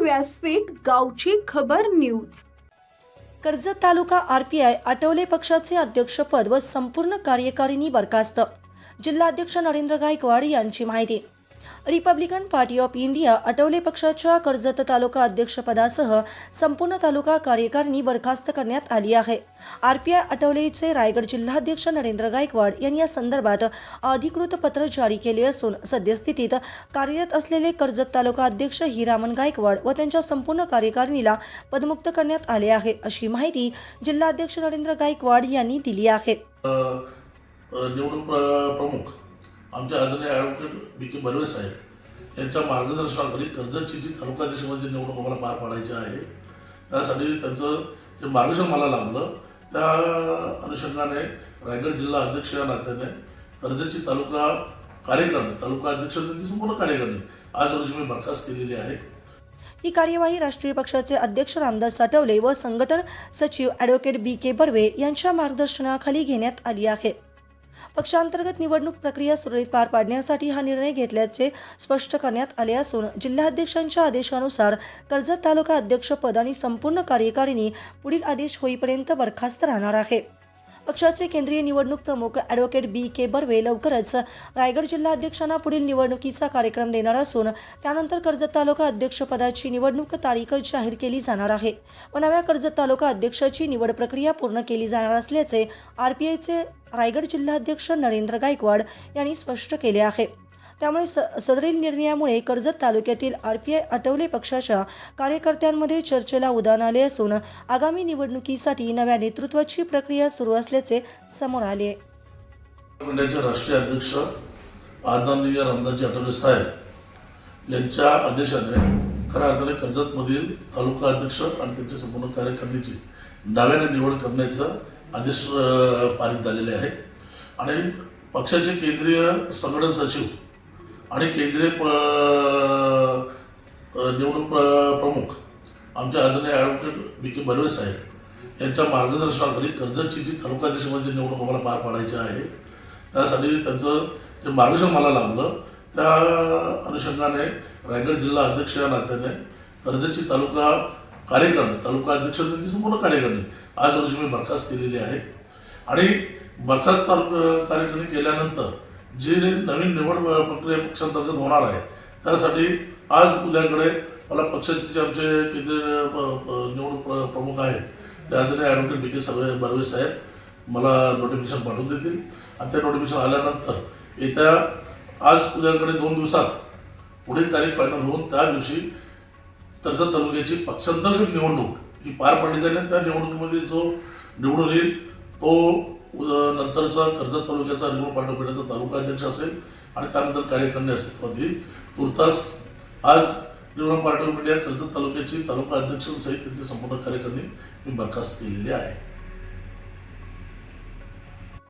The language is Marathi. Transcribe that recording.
व्यासपीठ गावची खबर न्यूज. कर्जत तालुका आरपीआय आठवले पक्षाचे अध्यक्षपद व संपूर्ण कार्यकारिणी बरखास्त. जिल्हाध्यक्ष नरेंद्र गायकवाड यांची माहिती. Republican Party of India Athawale पक्षाच्या कर्जत तालुका अध्यक्षपदासह संपूर्ण तालुका कार्यकारिणी बरखास्त करण्यात आली आहे. आर पी आय आठवलेचे रायगड जिल्हाध्यक्ष नरेंद्र गायकवाड यांनी या संदर्भात अधिकृत पत्र जारी केले असून सद्यस्थितीत कार्यरत असलेले कर्जत तालुका अध्यक्ष हिरामन गायकवाड व त्यांच्या संपूर्ण कार्यकारिणीला पदमुक्त करण्यात आले आहे अशी माहिती जिल्हाध्यक्ष नरेंद्र गायकवाड यांनी दिली आहे. निवडणूक प्रमुख आमचे आदरणीय ॲडव्होकेट बी के बर्वे साहेब यांच्या मार्गदर्शनाखाली कर्जतची जी तालुकाध्यक्षपदाची निवडणूक आम्हाला पार पाडायची आहे. त्यासाठी त्यांचं जे मार्गदर्शन मला लाभलं त्या अनुषंगाने रायगड जिल्हा अध्यक्ष या नात्याने कर्जतची तालुका कार्यकारिणी तालुका अध्यक्ष त्यांची संपूर्ण कार्यकारिणी आज रोजी मी बरखास्त केलेली आहे. ही कार्यवाही राष्ट्रीय पक्षाचे अध्यक्ष रामदास साठवले व संघटन सचिव ॲडव्होकेट बी के बर्वे यांच्या मार्गदर्शनाखाली घेण्यात आली आहे. पक्षांतर्गत निवडणूक प्रक्रिया सुरळीत पार पाडण्यासाठी हा निर्णय घेतल्याचे स्पष्ट करण्यात आले असून जिल्हाध्यक्षांच्या आदेशानुसार कर्जत तालुका अध्यक्षपद आणि संपूर्ण कार्यकारिणी पुढील आदेश होईपर्यंत बरखास्त राहणार आहे. पक्षाचे केंद्रीय निवडणूक प्रमुख ॲडव्होकेट बी के बर्वे लवकरच रायगड जिल्हा अध्यक्षांना पुढील निवडणुकीचा कार्यक्रम देणार असून त्यानंतर कर्जत तालुका अध्यक्षपदाची निवडणूक तारीख जाहीर केली जाणार आहे. व नव्या कर्जत तालुका अध्यक्षाची निवड प्रक्रिया पूर्ण केली जाणार असल्याचे आर पी आयचे रायगड जिल्हाध्यक्ष नरेंद्र गायकवाड यांनी स्पष्ट केले आहे. त्यामुळे स सदरील निर्णयामुळे कर्जत तालुक्यातील आर पी आय आठवले पक्षाच्या कार्यकर्त्यांमध्ये चर्चेला उदान आले असून आगामी निवडणुकीसाठी नव्या नेतृत्वाची प्रक्रिया सुरू असल्याचे समोर आले. राष्ट्रीय अध्यक्ष आदरणीय रामदासजी आठवले साहेब यांच्या आदेशाने खऱ्या अर्थाने कर्जतमधील तालुका अध्यक्ष आणि त्यांची संपूर्ण कार्यकारिणीची नव्याने निवड करण्याचा आदेश पारित झालेले आहे. आणि पक्षाचे केंद्रीय संघटन सचिव आणि केंद्रीय प निवडणूक प्र- प्रमुख आमचे आदरणीय ॲडव्होकेट बी के बर्वे साहेब यांच्या मार्गदर्शनाखाली कर्जतची जी तालुका तालुकाध्यक्षपदाची निवडणूक आम्हाला पार पाडायची आहे त्यासाठी त्यांचं जे मार्गदर्शन मला लाभलं त्या अनुषंगाने रायगड जिल्हा अध्यक्ष या नात्याने कर्जतची तालुका कार्यकारिणी तालुका अध्यक्ष त्यांची संपूर्ण कार्यकारिणी आज रोजी मी बरखास्त केलेली आहे. आणि बरखास्त तालुका कार्यकारिणी केल्यानंतर जे नवीन निवड प्रक्रिया पक्षांतर्गत होणार आहे त्यासाठी आज उद्याकडे मला पक्षाचे जे आमचे केंद्रीय प- निवडणूक प्र- प्रमुख आहेत ते आदरणीय ॲडव्होकेट बी के सगळे बर्वे साहेब मला नोटिफिकेशन पाठवून देतील. आणि ते नोटिफिकेशन आल्यानंतर येत्या आज उद्याकडे दोन दिवसात पुढील तारीख फायनल होऊन त्या दिवशी कर्जत तालुक्याची पक्षांतर्गत निवडणूक ही पार पाडली जाईल त्या निवडणुकीमध्ये जो निवडून येईल तो नंतरचा कर्जत तालुक्याचा रिमोट पाठवण्याचा तालुका अध्यक्ष असेल आणि त्यानंतर कार्यकारिणी अस्तित्वात येईल तुर्तास आज रिमोट पार्टी ऑफ कर्जत तालुक्याची तालुका अध्यक्षांसहित त्यांची संपूर्ण कार्यकारिणी मी बरखास्त केलेली आहे.